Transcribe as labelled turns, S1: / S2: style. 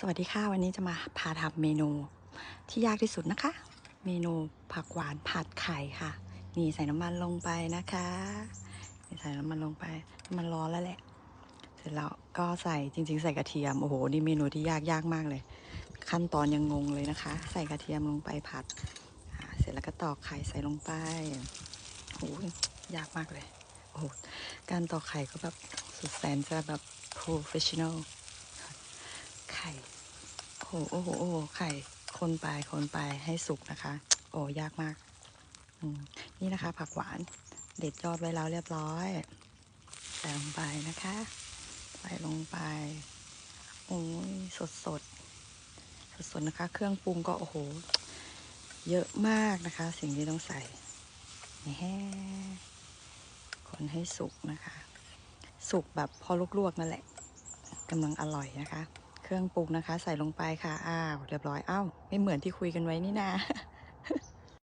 S1: สวัสดีค่ะ วันนี้จะมาพาทำเมนูที่ยากที่สุดนะคะ เมนูผักหวานผัดไข่ค่ะ นี่ใส่น้ำมันลงไปนะคะนี่ใส่น้ำมันลงไปน้ำมันร้อนแล้วแหละ เสร็จแล้วก็ใส่จริง ๆ ใส่กระเทียมโอ้โหนี่เมนูที่ยากยากมากเลย ขั้นตอนยังงงเลยนะคะ ใส่กระเทียมลงไปผัดเสร็จแล้วก็ตอกไข่ใส่ลงไปโอ้ยยากมากเลยโอ้โหการตอกไข่ก็แบบสุดแสนจะแบบ professional โอ้โหโอ้โหโอ้โหไข่คนไปคนไปให้สุกนะคะ โอ้ยากมากนี่นะคะ ผักหวาน เด็ดยอดไว้แล้วเรียบร้อยใส่ลงไปนะคะใส่ลงไปโอ้ยสดสดสดสดนะคะ เครื่องปรุงก็โอ้โห เยอะมากนะคะ สิ่งที่ต้องใส่นี่แหคนให้สุกนะคะ สุกแบบพอลวกๆนั่นแหละกำลังอร่อยนะคะ เครื่องปรุงนะคะ ใส่ลงไปค่ะ อ้าว เรียบร้อย อ้าว ไม่เหมือนที่คุยกันไว้นี่นา